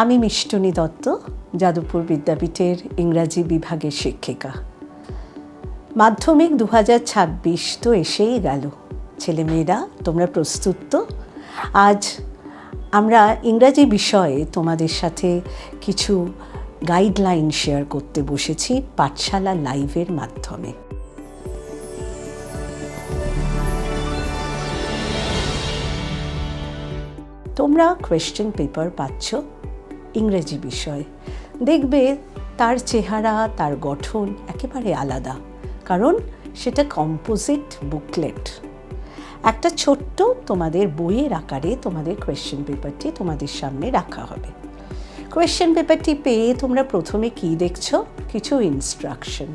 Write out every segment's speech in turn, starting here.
আমি মিষ্টনী দত্ত, যাদবপুর বিদ্যাপীঠের ইংরাজি বিভাগের শিক্ষিকা। মাধ্যমিক দু ছাব্বিশ তো এসেই গেল। ছেলেমেয়েরা, তোমরা প্রস্তুত তো? আজ আমরা ইংরাজি বিষয়ে তোমাদের সাথে কিছু গাইডলাইন শেয়ার করতে বসেছি পাঠশালা লাইভের মাধ্যমে। তোমরা কোয়েশ্চেন পেপার পাচ্ছ। ইংরেজি বিষয়। দেখবে তার চেহারা, তার গঠন একেবারে আলাদা, কারণ সেটা কম্পোজিট বুকলেট একটা ছোট্ট তোমাদের বইয়ের আকারে তোমাদের কোয়েশ্চেন পেপারটি তোমাদের সামনে রাখা হবে। কোয়েশ্চেন পেপারটি পেয়ে তোমরা প্রথমে কি দেখছ? কিছু ইনস্ট্রাকশন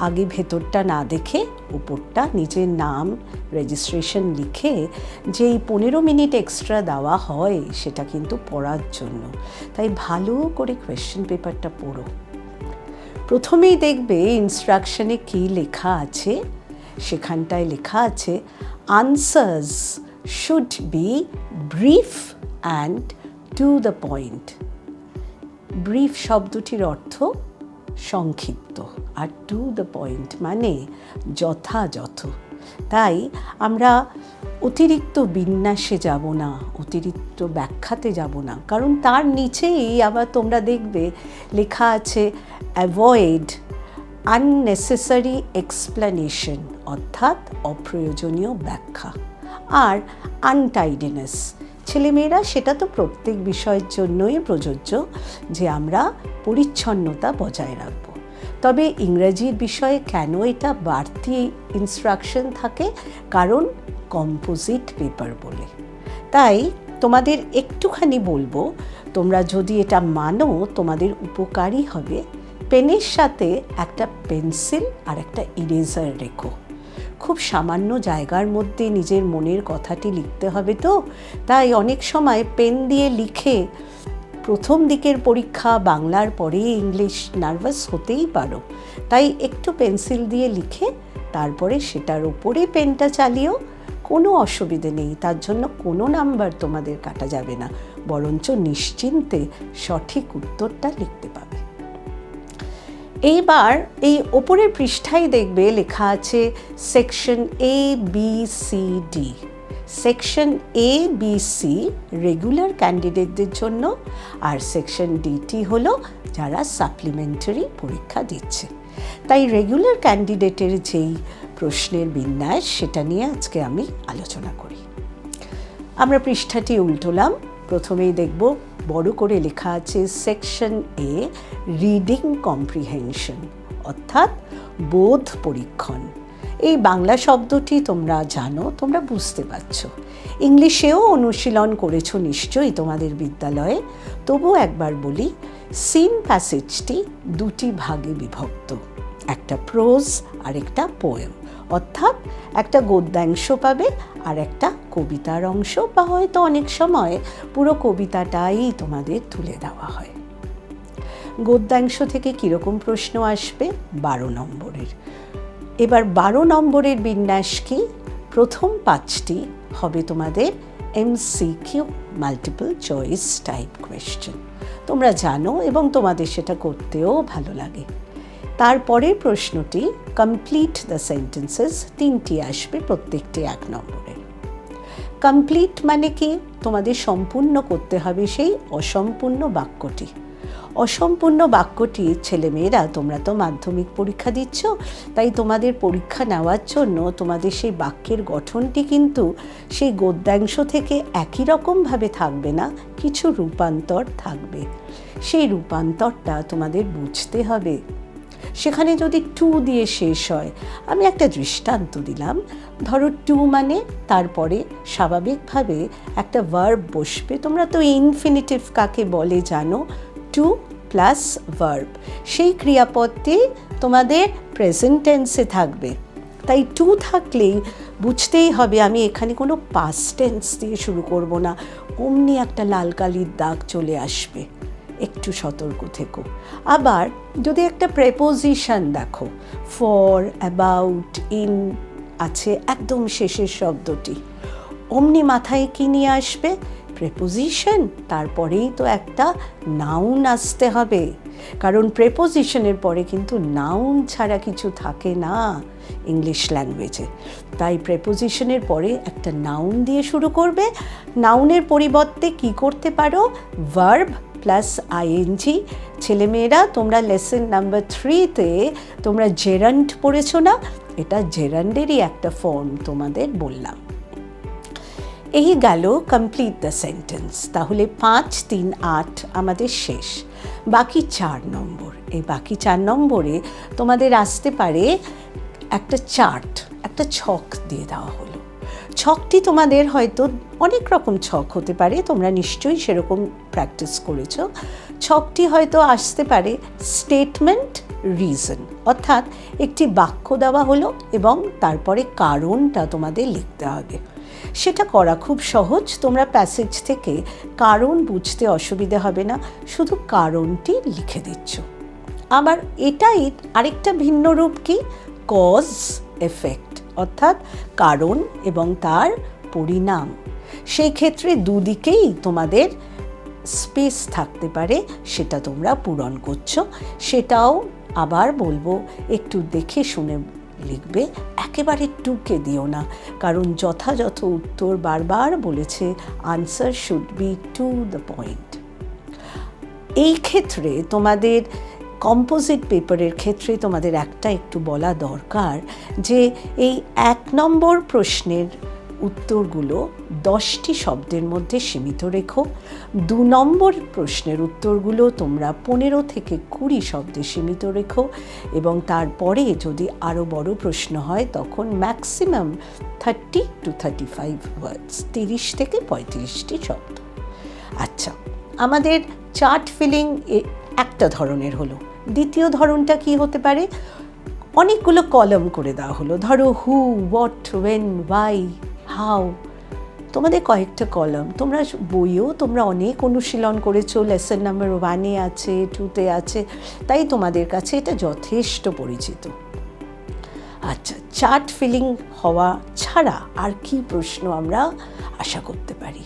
আগে ভেতরটা না দেখে উপরটা নিজের নাম রেজিস্ট্রেশন লিখে যেই পনেরো মিনিট এক্সট্রা দেওয়া হয় সেটা কিন্তু পড়ার জন্য। তাই ভালো করে কোয়েশ্চেন পেপারটা পড়ো। প্রথমেই দেখবে ইনস্ট্রাকশনে কী লেখা আছে? সেখানটায় লেখা আছে answers should be brief and to the point brief শব্দটির অর্থ সংক্ষিপ্ত আর টু দ্য পয়েন্ট মানে যথাযথ। তাই আমরা অতিরিক্ত বিন্যাসে যাব না, অতিরিক্ত ব্যাখ্যাতে যাব না। কারণ তার নিচেই আবার তোমরা দেখবে লেখা আছে অ্যাভয়েড আননেসেসারি এক্সপ্লানেশন অর্থাৎ অপ্রয়োজনীয় ব্যাখ্যা। আর আনটাইডিনেস ছেলেমেয়েরা, সেটা তো প্রত্যেক বিষয়ের জন্যই প্রযোজ্য যে আমরা পরিচ্ছন্নতা বজায় রাখব। তবে ইংরেজির বিষয়ে কেন এটা বাড়তি ইনস্ট্রাকশন থাকে? কারণ কম্পোজিট পেপার বলে। তাই তোমাদের একটুখানি বলব, তোমরা যদি এটা মানো, তোমাদের উপকারী হবে। পেনের সাথে একটা পেন্সিল আর একটা ইরেজার রেখো। খুব সামান্য জায়গার মধ্যে নিজের মনের কথাটি লিখতে হবে তো? তাই অনেক সময় পেন দিয়ে লিখে প্রথম দিকের পরীক্ষা বাংলার পরে ইংলিশ নার্ভাস হতেই পারো। তাই একটু পেন্সিল দিয়ে লিখে তারপরে সেটার উপরে পেনটা চালিয়েও কোনো অসুবিধে নেই, তার জন্য কোনো নাম্বার তোমাদের কাটা যাবে না, বরঞ্চ নিশ্চিন্তে সঠিক উত্তরটা লিখতে পাবে। এইবার এই ওপরের পৃষ্ঠায় দেখবে লেখা আছে section A B C D section A B C regular ক্যান্ডিডেটদের জন্য, আর সেকশন ডিটি হলো যারা সাপ্লিমেন্টারি পরীক্ষা দিচ্ছে। তাই রেগুলার ক্যান্ডিডেটের যেই প্রশ্নের বিন্যাস, সেটা নিয়ে আজকে আমি আলোচনা করি। আমরা পৃষ্ঠাটি উল্টোলাম। প্রথমেই দেখব, বড় করে লেখা আছে সেকশন এ রিডিং কম্প্রিহেনশন অর্থাৎ বোধ পরীক্ষণ। এই বাংলা শব্দটি তোমরা জানো, তোমরা বুঝতে পারছ। ইংলিশেও অনুশীলন করেছ নিশ্চয়ই তোমাদের বিদ্যালয়ে। তবু একবার বলি সিন প্যাসেজটি দুটি ভাগে বিভক্ত। একটা প্রোজ আর একটা পোয়েম অর্থাৎ একটা গদ্যাংশ পাবে, আর একটা কবিতার অংশ বা হয়তো অনেক সময় পুরো কবিতাটাই তোমাদের তুলে দেওয়া হয়। গদ্যাংশ থেকে কীরকম প্রশ্ন আসবে? বারো নম্বরের। এবার বারো নম্বরের বিন্যাস কি? প্রথম পাঁচটি হবে তোমাদের MCQ multiple choice type question তোমরা জানো এবং তোমাদের সেটা করতেও ভালো লাগে। তারপরের প্রশ্নটি কমপ্লিট দ্য সেন্টেন্সেস তিনটি আসবে প্রত্যেকটি এক নম্বরের কমপ্লিট মানে কি? তোমাদের সম্পূর্ণ করতে হবে সেই অসম্পূর্ণ বাক্যটি। অসম্পূর্ণ বাক্যটি ছেলেমেয়েরা, তোমরা তো মাধ্যমিক পরীক্ষা দিচ্ছ, তাই তোমাদের পরীক্ষা নেওয়ার জন্য তোমাদের সেই বাক্যের গঠনটি কিন্তু সেই গদ্যাংশ থেকে একই রকমভাবে থাকবে না, কিছু রূপান্তর থাকবে। সেই রূপান্তরটা তোমাদের বুঝতে হবে। সেখানে যদি টু দিয়ে শেষ হয়, আমি একটা দৃষ্টান্ত দিলাম। ধরো টু মানে তারপরে স্বাভাবিকভাবে একটা ভার্ব বসবে। তোমরা তো ইনফিনিটিভ কাকে বলে জানো? টু প্লাস ভার্ব সেই ক্রিয়াপদটি তোমাদের প্রেজেন্ট টেন্সে থাকবে। তাই টু থাকলেই বুঝতেই হবে আমি এখানে কোনো পাস্ট টেন্স দিয়ে শুরু করব না। অমনি একটা লাল কালির দাগ চলে আসবে। একটু সতর্ক থেকো। আবার যদি একটা প্রেপোজিশন দেখো ফর অ্যাবাউট ইন আছে, একদম শেষের শব্দটি। অমনি মাথায় কি নিয়ে আসবে? প্রেপোজিশন তারপরেই তো একটা নাউন আসতে হবে। কারণ প্রেপোজিশনের পরে কিন্তু নাউন ছাড়া কিছু থাকে না ইংলিশ ল্যাঙ্গুয়েজে তাই প্রেপোজিশনের পরে একটা নাউন দিয়ে শুরু করবে। নাউনের পরিবর্তে কি করতে পারো? ভার্ব প্লাস আইএনজি ছেলেমেয়েরা, তোমরা লেসন নাম্বার থ্রিতে তোমরা জেরান্ড পড়েছো না? এটা জেরান্ডেরই একটা ফর্ম তোমাদের বললাম। এই গেল কমপ্লিট দ্য সেন্টেন্স তাহলে পাঁচ, তিন, আট আমাদের শেষ। বাকি চার নম্বর। এই বাকি চার নম্বরে তোমাদের আসতে পারে একটা চার্ট একটা ছক দিয়ে দেওয়া হলো। ছকটি তোমাদের হয়তো অনেক রকম ছক হতে পারে, তোমরা নিশ্চয়ই সেরকম প্র্যাকটিস করেছ। ছকটি হয়তো আসতে পারে স্টেটমেন্ট রিজন অর্থাৎ একটি বাক্য দেওয়া হলো এবং তারপরে কারণটা তোমাদের লিখতে হবে। সেটা করা খুব সহজ, তোমরা প্যাসেজ থেকে কারণ বুঝতে অসুবিধে হবে না, শুধু কারণটি লিখে দিচ্ছ। আবার এটাই আরেকটা ভিন্ন রূপ কি? কজ এফেক্ট অর্থাৎ কারণ এবং তার পরিণাম। সেই ক্ষেত্রে দুদিকেই তোমাদের স্পেস থাকতে পারে, সেটা তোমরা পূরণ করছ। সেটাও আবার বলব, একটু দেখে শুনে লিখবে, একেবারে টুকে দিও না। কারণ যথাযথ উত্তর বারবার বলেছে answer should be to the point এই ক্ষেত্রে তোমাদের কম্পোজিট পেপারের ক্ষেত্রে তোমাদের একটা একটু বলা দরকার যে এই এক নম্বর প্রশ্নের উত্তরগুলো দশটি শব্দের মধ্যে সীমিত রেখো। দু নম্বর প্রশ্নের উত্তরগুলো তোমরা পনেরো থেকে কুড়ি শব্দে সীমিত রেখো এবং তারপরে যদি আরও বড় প্রশ্ন হয়, তখন maximum thirty two thirty five words তিরিশ থেকে পঁয়ত্রিশটি শব্দ। আচ্ছা আমাদের চার্ট ফিলিং একটা ধরনের হলো। দ্বিতীয় ধরনটা কি হতে পারে? অনেকগুলো কলম করে দেওয়া হলো। ধরো who what when why how তোমাদের কয়েকটা কলম। তোমরা বইও তোমরা অনেক অনুশীলন করেছ লেসন নাম্বার ওয়ানে আছে টুতে আছে, তাই তোমাদের কাছে এটা যথেষ্ট পরিচিত। আচ্ছা চার্ট ফিলিং হওয়া ছাড়া আর কি প্রশ্ন আমরা আশা করতে পারি?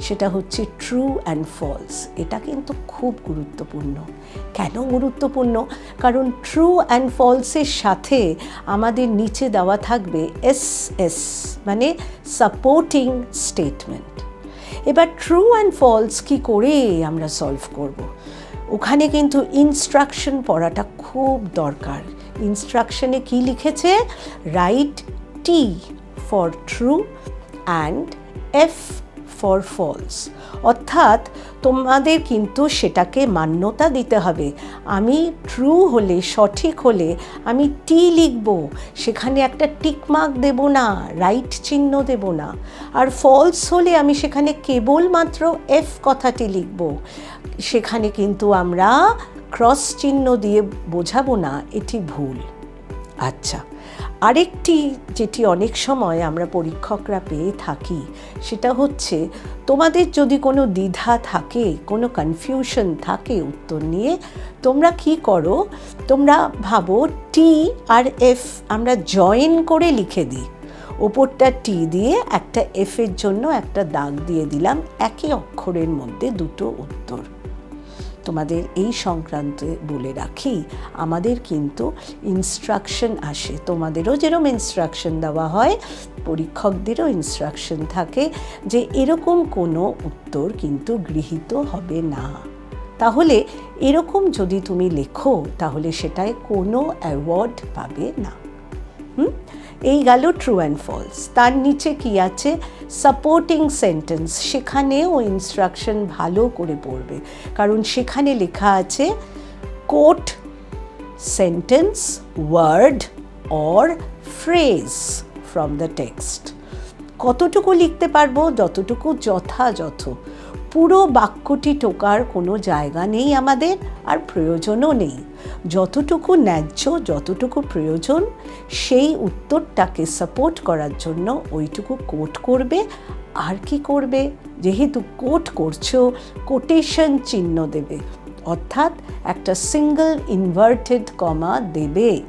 সেটা হচ্ছে ট্রু অ্যান্ড ফলস এটা কিন্তু খুব গুরুত্বপূর্ণ। কেন গুরুত্বপূর্ণ? কারণ ট্রু অ্যান্ড ফলসের সাথে আমাদের নিচে দেওয়া থাকবে এস এস মানে সাপোর্টিং স্টেটমেন্ট এবার ট্রু অ্যান্ড ফলস কি করে আমরা সলভ করব। ওখানে কিন্তু ইনস্ট্রাকশন পড়াটা খুব দরকার। ইনস্ট্রাকশনে কি লিখেছে? Write T for true and F for false. অর্থাৎ তোমাদের কিন্তু সেটাকে মান্যতা দিতে হবে। আমি ট্রু হলে, সঠিক হলে, আমি টি লিখব। সেখানে একটা টিকমার্ক দেব না রাইট চিহ্ন দেব না। আর ফলস হলে আমি সেখানে কেবলমাত্র এফ কথাটি লিখব। সেখানে কিন্তু আমরা ক্রস চিহ্ন দিয়ে বোঝাবো না, এটি ভুল। আচ্ছা। আরেকটি যেটি অনেক সময় আমরা পরীক্ষকরা পেয়ে থাকি, সেটা হচ্ছে তোমাদের যদি কোনো দ্বিধা থাকে, কোনো কনফিউশন থাকে উত্তর নিয়ে, তোমরা কি করো? তোমরা ভাবো টি আর এফ আমরা জয়েন করে লিখে দিই। ওপরটা টি দিয়ে একটা এফের জন্য একটা দাগ দিয়ে দিলাম একই অক্ষরের মধ্যে দুটো উত্তর। তোমাদের এই সংক্রান্তে বলে রাখি, আমাদের কিন্তু ইনস্ট্রাকশন আসে। তোমাদেরও যেরকম ইনস্ট্রাকশন দেওয়া হয়, পরীক্ষকদেরও ইনস্ট্রাকশন থাকে যে এরকম কোনো উত্তর কিন্তু গৃহীত হবে না। তাহলে এরকম যদি তুমি লেখো, তাহলে সেটায় কোনো অ্যাওয়ার্ড পাবে না। হুম? এই গেল ট্রু অ্যান্ড ফলস তার নিচে কি আছে? সাপোর্টিং সেন্টেন্স সেখানেও ইনস্ট্রাকশন ভালো করে পড়বে। কারণ সেখানে লেখা আছে quote sentence word or phrase from the text কতটুকু লিখতে পারব? যতটুকু যথাযথ। পুরো বাক্যটি টোকার কোনো জায়গা নেই আমাদের, আর প্রয়োজনও নেই। যতটুকু ন্যায্য, যতটুকু প্রয়োজন, সেই উত্তরটাকে সাপোর্ট করার জন্য ওইটুকু কোট করবে। আর কি করবে? যেহেতু কোট করছ কোটেশন চিহ্ন দেবে। অর্থাৎ একটা সিঙ্গল ইনভার্টেড কমা দেবে।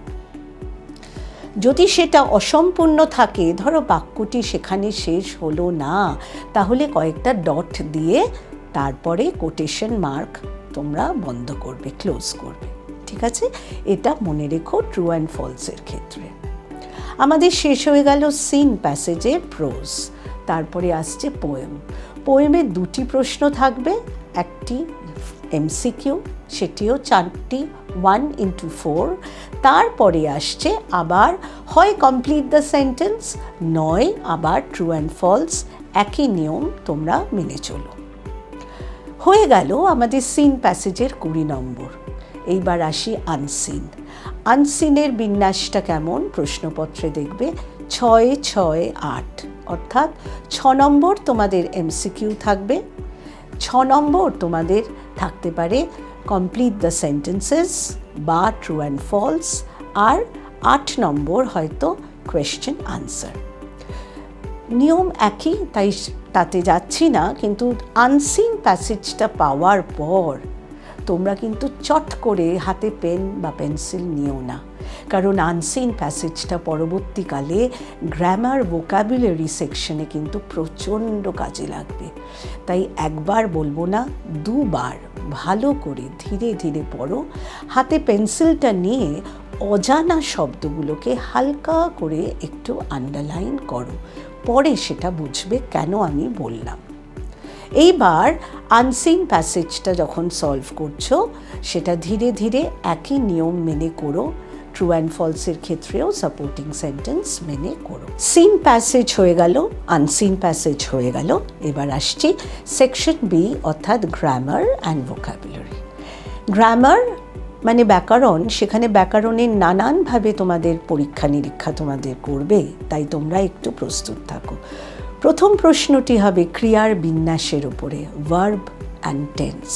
যদি সেটা অসম্পূর্ণ থাকে, ধরো বাক্যটি সেখানে শেষ হলো না, তাহলে কয়েকটা ডট দিয়ে তারপরে কোটেশন মার্ক তোমরা বন্ধ করবে ক্লোজ করবে। ঠিক আছে? এটা মনে রেখো ট্রু অ্যান্ড ফলসের ক্ষেত্রে। আমাদের শেষ হয়ে গেল সিন প্যাসেজে প্রোজ তারপরে আসছে পোয়েম পোয়েমে দুটি প্রশ্ন থাকবে, একটি এমসিকিউ সেটিও চারটি ওয়ান ইন্টু ফোর তারপরে আসছে আবার হয় কমপ্লিট দ্য সেন্টেন্স নয় আবার ট্রু অ্যান্ড ফলস একই নিয়ম তোমরা মেনে চলো। হয়ে গেল আমাদের সিন প্যাসেজের কুড়ি নম্বর। এইবার আসি আনসিন আনসিনের বিন্যাসটা কেমন? প্রশ্নপত্রে দেখবে ছয় ছয়, আট। অর্থাৎ ছ নম্বর তোমাদের এমসিকিউ থাকবে, ছ নম্বর তোমাদের থাকতে পারে কমপ্লিট দ্য সেন্টেন্সেস বা ট্রু অ্যান্ড ফলস আর আট নম্বর হয়তো কোয়েশ্চেন আনসার নিয়ম একই, তাই তাতে যাচ্ছি না, কিন্তু আনসিন প্যাসেজটা পাওয়ার পর তোমরা কিন্তু চট করে হাতে পেন বা পেন্সিল নিও না। কারণ আনসিন প্যাসেজটা পরবর্তীকালে গ্রামার ভোকাবুলারি সেকশনে কিন্তু প্রচণ্ড কাজে লাগবে। তাই একবার বলব না, দুবার ভালো করে ধীরে ধীরে পড়ো। হাতে পেন্সিলটা নিয়ে অজানা শব্দগুলোকে হালকা করে একটু আন্ডারলাইন করো। পরে সেটা বুঝবে কেন আমি বললাম। এইবার আনসিন প্যাসেজটা যখন সলভ করছ, সেটা ধীরে ধীরে একই নিয়ম মেনে করো। ট্রু অ্যান্ড ফলসের ক্ষেত্রেও সাপোর্টিং সেন্টেন্স মেনে করো। সিন প্যাসেজ হয়ে গেল আনসিন প্যাসেজ হয়ে গেল, এবার আসছি সেকশন বি অর্থাৎ গ্রামার অ্যান্ড ভোকাবুলারি গ্রামার মানে ব্যাকরণ, সেখানে ব্যাকরণের নানানভাবে তোমাদের পরীক্ষা নিরীক্ষা তোমাদের করবে, তাই তোমরা একটু প্রস্তুত থাকো। প্রথম প্রশ্নটি হবে ক্রিয়ার বিন্যাসের উপরে ভার্ব অ্যান্ড টেন্স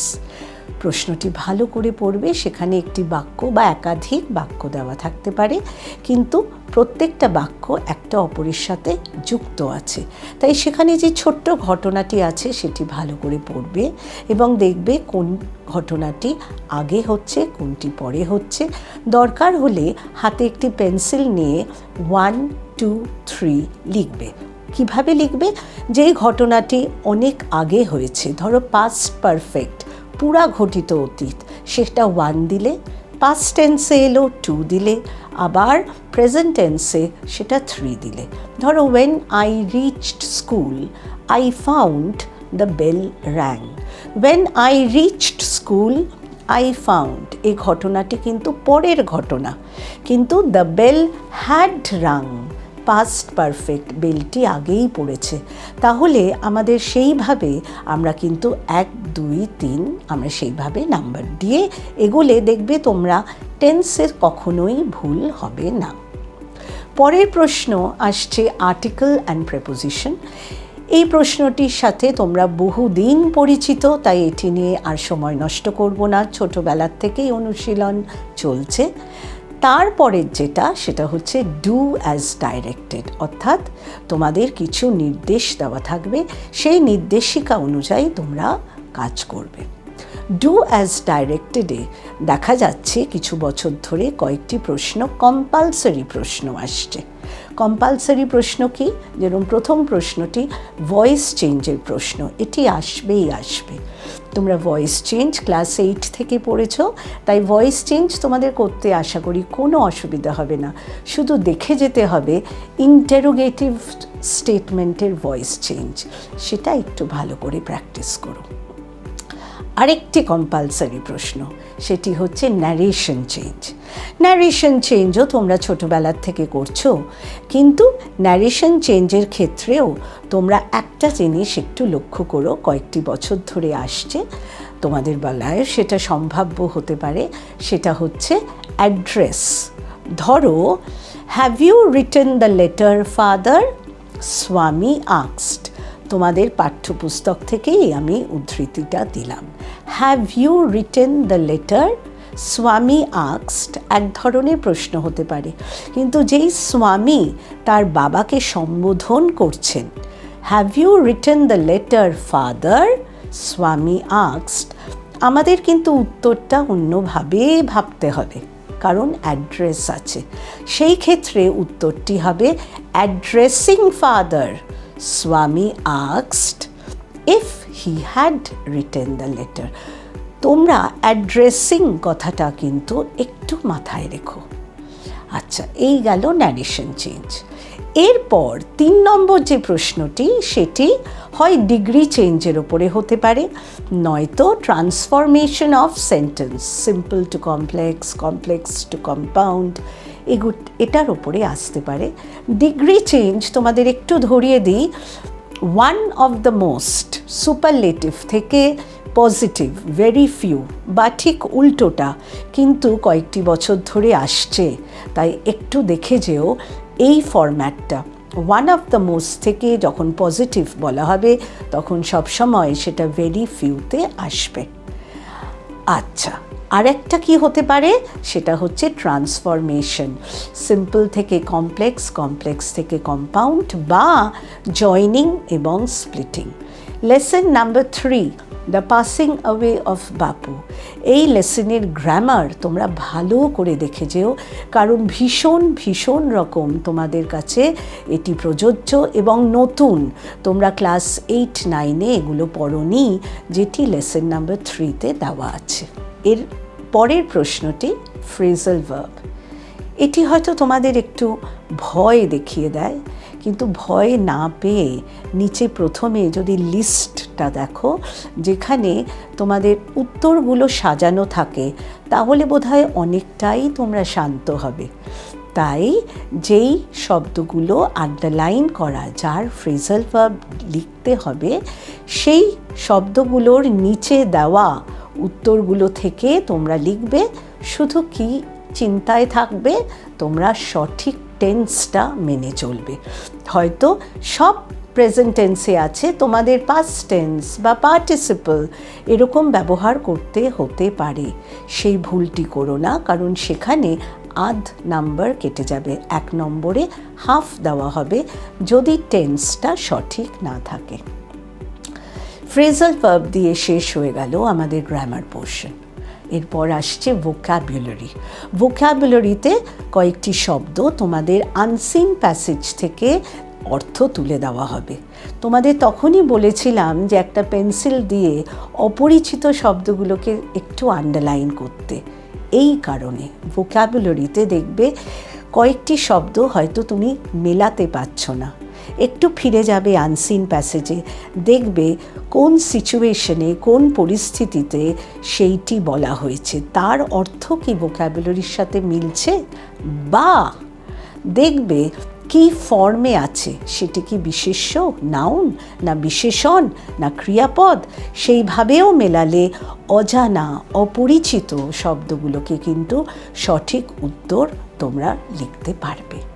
প্রশ্নটি ভালো করে পড়বে, সেখানে একটি বাক্য বা একাধিক বাক্য দেওয়া থাকতে পারে, কিন্তু প্রত্যেকটা বাক্য একটা অপরের সাথে যুক্ত আছে। তাই সেখানে যে ছোট্ট ঘটনাটি আছে, সেটি ভালো করে পড়বে এবং দেখবে কোন ঘটনাটি আগে হচ্ছে, কোনটি পরে হচ্ছে। দরকার হলে হাতে একটি পেন্সিল নিয়ে ওয়ান, টু, থ্রি লিখবে। কীভাবে লিখবে? যেই ঘটনাটি অনেক আগে হয়েছে, ধরো পাস্ট পারফেক্ট পুরা ঘটিত অতীত। সেটা ওয়ান দিলে পাস্ট টেন্সে এলো টু দিলে, আবার প্রেজেন্ট টেন্সে সেটা থ্রি দিলে। ধরো when I reached school I found the bell rang when I reached school I found এই ঘটনাটি কিন্তু পরের ঘটনা। কিন্তু the bell had rang past perfect বেলটি আগেই পড়েছে। তাহলে আমাদের সেইভাবে আমরা কিন্তু এক, দুই, তিন আমরা সেইভাবে নাম্বার দিয়ে এগোলে দেখবে তোমরা টেন্সের কখনোই ভুল হবে না। পরের প্রশ্ন আসছে আর্টিকেল অ্যান্ড প্রেপোজিশন এই প্রশ্নটির সাথে তোমরা বহুদিন পরিচিত, তাই এটি নিয়ে আর সময় নষ্ট করব না। ছোটোবেলার থেকেই অনুশীলন চলছে। তারপরের যেটা, সেটা হচ্ছে ডু অ্যাজ ডাইরেক্টেড অর্থাৎ তোমাদের কিছু নির্দেশ দেওয়া থাকবে, সেই নির্দেশিকা অনুযায়ী তোমরা কাজ করবে। ডু অ্যাজ ডাইরেক্টেডে দেখা যাচ্ছে কিছু বছর ধরে কয়েকটি প্রশ্ন কম্পালসারি প্রশ্ন আসছে। কম্পালসারি প্রশ্ন কি? যেরকম প্রথম প্রশ্নটি ভয়েস চেঞ্জের প্রশ্ন, এটি আসবেই আসবে। তোমরা ভয়েস চেঞ্জ ক্লাস এইট থেকে পড়েছ, তাই ভয়েস চেঞ্জ তোমাদের করতে আশা করি কোনো অসুবিধা হবে না। শুধু দেখে যেতে হবে ইন্টারোগেটিভ স্টেটমেন্টের ভয়েস চেঞ্জ সেটা একটু ভালো করে প্র্যাকটিস করো। আরেকটি কম্পালসারি প্রশ্ন, সেটি হচ্ছে ন্যারেশন চেঞ্জ ন্যারেশন চেঞ্জও তোমরা ছোটোবেলার থেকে করছ, কিন্তু ন্যারেশন চেঞ্জের ক্ষেত্রেও তোমরা একটা জিনিস একটু লক্ষ্য করো, কয়েকটি বছর ধরে আসছে, তোমাদের বেলায় সেটা সম্ভাব্য হতে পারে, সেটা হচ্ছে অ্যাড্রেস ধরো have you return the letter father Swami আক্সড তোমাদের পাঠ্যপুস্তক থেকেই আমি উদ্ধৃতিটা দিলাম। Have you written the letter Swami আক্সড এক ধরনের প্রশ্ন হতে পারে। কিন্তু যেই স্বামী তার বাবাকে সম্বোধন করছেন have you written the letter father Swami আক্সড, আমাদের কিন্তু উত্তরটা অন্যভাবে ভাবতে হবে, কারণ অ্যাড্রেস আছে। সেই ক্ষেত্রে উত্তরটি হবে addressing father Swami আক্সড if he had written the letter তোমরা অ্যাড্রেসিং কথাটা কিন্তু একটু মাথায় রেখো। আচ্ছা এই গেল ন্যারেশন চেঞ্জ এরপর তিন নম্বর যে প্রশ্নটি, সেটি হয় ডিগ্রি চেঞ্জের ওপরে হতে পারে, নয়তো transformation of sentence simple to complex complex to compound এগু এটার ওপরে আসতে পারে। ডিগ্রি চেঞ্জ তোমাদের একটু ধরিয়ে দিই। One of the most superlative থেকে পজিটিভ ভেরি ফিউ বা ঠিক উল্টোটা কিন্তু কয়েকটি বছর ধরে আসছে। তাই একটু দেখে যেও এই ফরম্যাটটা ওয়ান অফ দ্য মোস্ট থেকে যখন পজিটিভ বলা হবে, তখন সবসময় সেটা ভেরি ফিউতে আসবে। আচ্ছা আর একটা কি হতে পারে? সেটা হচ্ছে ট্রান্সফরমেশন সিম্পল থেকে কমপ্লেক্স কমপ্লেক্স থেকে কম্পাউন্ড বা জয়নিং এবং splitting lesson number three the passing away of Bapu এই লেসনের গ্রামার তোমরা ভালো করে দেখে যেও, কারণ ভীষণ ভীষণ রকম তোমাদের কাছে এটি প্রযোজ্য এবং নতুন। তোমরা ক্লাস এইট নাইনে এগুলো পড়নি, যেটি লেসন নাম্বার থ্রিতে দেওয়া আছে। এর পরের প্রশ্নটি ফ্রেজাল ভার্ব এটি হয়তো তোমাদের একটু ভয় দেখিয়ে দেয়, কিন্তু ভয় না পেয়ে নিচে প্রথমে যদি লিস্টটা দেখো, যেখানে তোমাদের উত্তরগুলো সাজানো থাকে, তাহলে বোধহয় অনেকটাই তোমরা শান্ত হবে। তাই যেই শব্দগুলো আন্ডারলাইন করা, যার ফ্রেজাল ভার্ব লিখতে হবে, সেই শব্দগুলোর নিচে দেওয়া উত্তরগুলো থেকে তোমরা লিখবে শুধু কি চিন্তায় থাকবে, তোমরা সঠিক টেন্সটা মেনে চলবে। হয়তো সব প্রেজেন্ট টেন্সে আছে, তোমাদের পাস্ট টেন্স বা পার্টিসিপল এরকম ব্যবহার করতে হতে পারে। সেই ভুলটি করো না, কারণ সেখানে আধ নাম্বার কেটে যাবে, এক নম্বরে হাফ দেওয়া হবে যদি টেন্সটা সঠিক না থাকে। ফ্রেজাল ভার্ব দিয়ে শেষ হয়ে গেল আমাদের গ্রামার পোর্শন এরপর আসছে ভোক্যাবুলারি ভোক্যাবুলারিতে কয়েকটি শব্দ তোমাদের আনসিন প্যাসেজ থেকে অর্থ তুলে দেওয়া হবে। তোমাদের তখনই বলেছিলাম যে একটা পেন্সিল দিয়ে অপরিচিত শব্দগুলোকে একটু আন্ডারলাইন করতে। এই কারণে ভোক্যাবুলারিতে দেখবে কয়েকটি শব্দ হয়তো তুমি মেলাতে পারছ না। একটু ফিরে যাবে আনসিন প্যাসেজে। দেখবে কোন সিচুয়েশনে, কোন পরিস্থিতিতে সেইটি বলা হয়েছে। তার অর্থ কি ভোক্যাবুলারির সাথে মিলছে? বা দেখবে কি ফর্মে আছে? সেটি কি বিশেষ্য নাউন না বিশেষণ না ক্রিয়াপদ? সেইভাবেও মেলালে অজানা, অপরিচিত শব্দগুলোকে কিন্তু সঠিক উত্তর তোমরা লিখতে পারবে।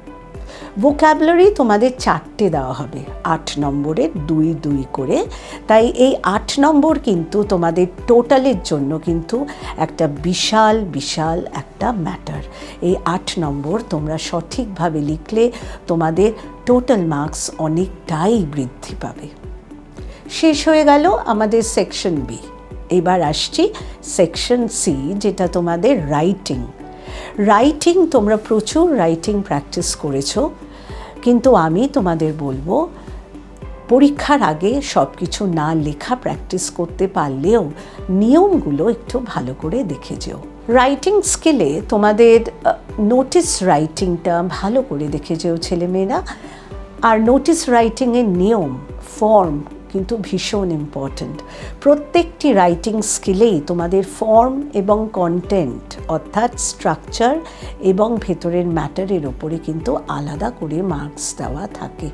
ভোক্যাবলারি তোমাদের চারটে দেওয়া হবে। আট নম্বরের দুই দুই করে। তাই এই আট নম্বর কিন্তু তোমাদের টোটালের জন্য কিন্তু একটা বিশাল বিশাল একটা ম্যাটার এই আট নম্বর তোমরা সঠিকভাবে লিখলে তোমাদের টোটাল মার্কস অনেকটাই বৃদ্ধি পাবে। শেষ হয়ে গেল আমাদের সেকশন বি এবার আসছি সেকশন সি যেটা তোমাদের রাইটিং রাইটিং তোমরা প্রচুর রাইটিং প্র্যাকটিস করেছ। কিন্তু আমি তোমাদের বলব, পরীক্ষার আগে সব কিছু না লেখা প্র্যাকটিস করতে পারলেও নিয়মগুলো একটু ভালো করে দেখে যেও। রাইটিং স্কিলে তোমাদের নোটিস রাইটিংটা ভালো করে দেখে যেও ছেলেমেয়েরা। আর নোটিস রাইটিংয়ের নিয়ম ফর্ম কিন্তু ভীষণ ইম্পর্ট্যান্ট প্রত্যেকটি রাইটিং স্কিলেই তোমাদের ফর্ম এবং কন্টেন্ট অর্থাৎ স্ট্রাকচার এবং ভেতরের ম্যাটারের ওপরে কিন্তু আলাদা করে মার্কস দেওয়া থাকে।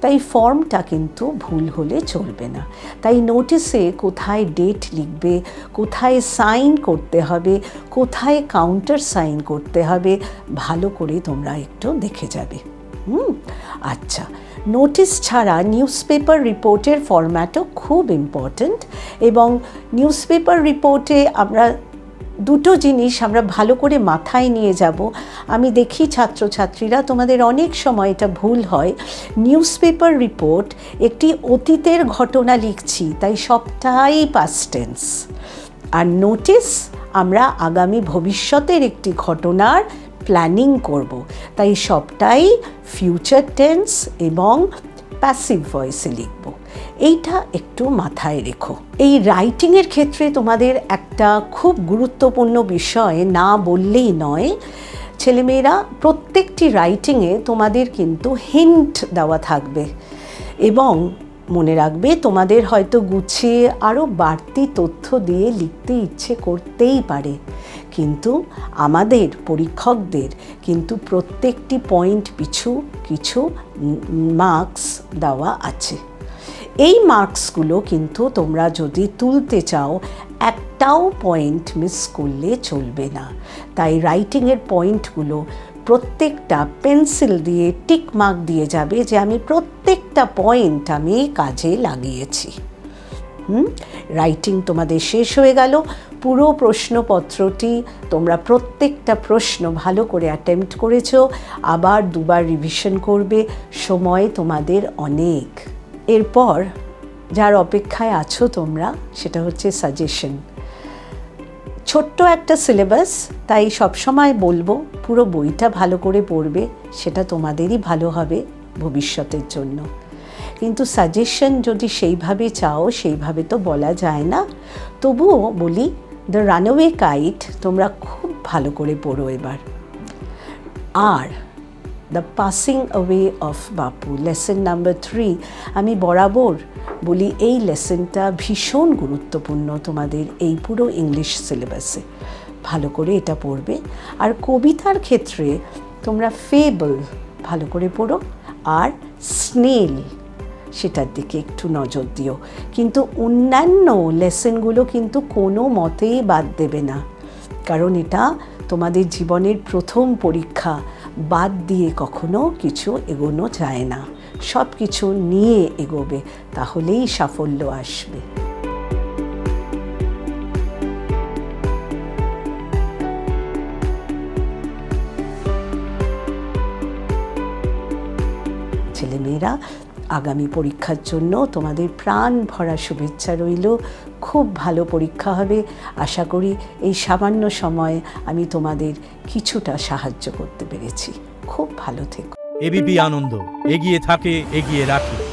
তাই ফর্মটা কিন্তু ভুল হলে চলবে না। তাই নোটিসে কোথায় ডেট লিখবে, কোথায় সাইন করতে হবে, কোথায় কাউন্টার সাইন করতে হবে, ভালো করে তোমরা একটু দেখে যাবে। হুম আচ্ছা। নোটিস ছাড়া নিউজ পেপার রিপোর্টের ফরম্যাটও খুব ইম্পর্ট্যান্ট এবং নিউজ পেপার রিপোর্টে আমরা দুটো জিনিস আমরা ভালো করে মাথায় নিয়ে যাব। আমি দেখি ছাত্রছাত্রীরা, তোমাদের অনেক সময় এটা ভুল হয়। নিউজ পেপার রিপোর্ট একটি অতীতের ঘটনা লিখছি, তাই সবটাই পাস্টেন্স আর নোটিস আমরা আগামী ভবিষ্যতের একটি ঘটনার প্ল্যানিং করব। তাই সবটাই ফিউচার টেন্স এবং প্যাসিভ ভয়েসে লিখব। এইটা একটু মাথায় রেখো। এই রাইটিংয়ের ক্ষেত্রে তোমাদের একটা খুব গুরুত্বপূর্ণ বিষয় না বললেই নয়, ছেলেমেয়েরা প্রত্যেকটি রাইটিংয়ে তোমাদের কিন্তু হিন্ট দেওয়া থাকবে। এবং মনে রাখবে, তোমাদের হয়তো গুছিয়ে আরও বাড়তি তথ্য দিয়ে লিখতে ইচ্ছে করতেই পারে। কিন্তু আমাদের পরীক্ষকদের কিন্তু প্রত্যেকটি পয়েন্ট পিছু কিছু মার্কস দেওয়া আছে। এই মার্কসগুলো কিন্তু তোমরা যদি তুলতে চাও, একটাও পয়েন্ট মিস করলে চলবে না। তাই রাইটিংয়ের পয়েন্টগুলো প্রত্যেকটা পেন্সিল দিয়ে টিক মার্ক দিয়ে যাবে যে আমি প্রত্যেকটা পয়েন্ট আমি কাজে লাগিয়েছি। হুম? রাইটিং তোমাদের শেষ হয়ে গেল। পুরো প্রশ্নপত্রটি তোমরা প্রত্যেকটা প্রশ্ন ভালো করে অ্যাটেম্প্ট করেছ। আবার দুবার রিভিশন করবে। সময় তোমাদের অনেক। এরপর যার অপেক্ষায় আছো তোমরা, সেটা হচ্ছে সাজেশন ছোট্ট একটা সিলেবাস তাই সবসময় বলব, পুরো বইটা ভালো করে পড়বে, সেটা তোমাদেরই ভালো হবে ভবিষ্যতের জন্য। কিন্তু সাজেশন যদি সেইভাবে চাও, সেইভাবে তো বলা যায় না। তবুও বলি দ্য রানওয়ে কাইট তোমরা খুব ভালো করে পড়ো এবার। আর the passing away of Bapu lesson number three আমি বরাবর বলি, এই লেসনটা ভীষণ গুরুত্বপূর্ণ তোমাদের এই পুরো ইংলিশ সিলেবাসে ভালো করে এটা পড়বে। আর কবিতার ক্ষেত্রে তোমরা ফেবল ভালো করে পড়ো। আর স্নেল সেটার দিকে একটু নজর দিও। কিন্তু অন্যান্য লেসনগুলো কিন্তু কোনো মতেই বাদ দেবে না। কারণ এটা তোমাদের জীবনের প্রথম পরীক্ষা। বাদ দিয়ে কখনো কিছু এগোনো যায় না। সব কিছু নিয়ে এগোবে, তাহলেই সাফল্য আসবে। ছেলেমেয়েরা, আগামী পরীক্ষার জন্য তোমাদের প্রাণ ভরা শুভেচ্ছা রইল। খুব ভালো পরীক্ষা হবে। আশা করি এই সামান্য সময়ে আমি তোমাদের কিছুটা সাহায্য করতে পেরেছি। খুব ভালো থেকো। এবিপি আনন্দ, এগিয়ে থাকে, এগিয়ে রাখে।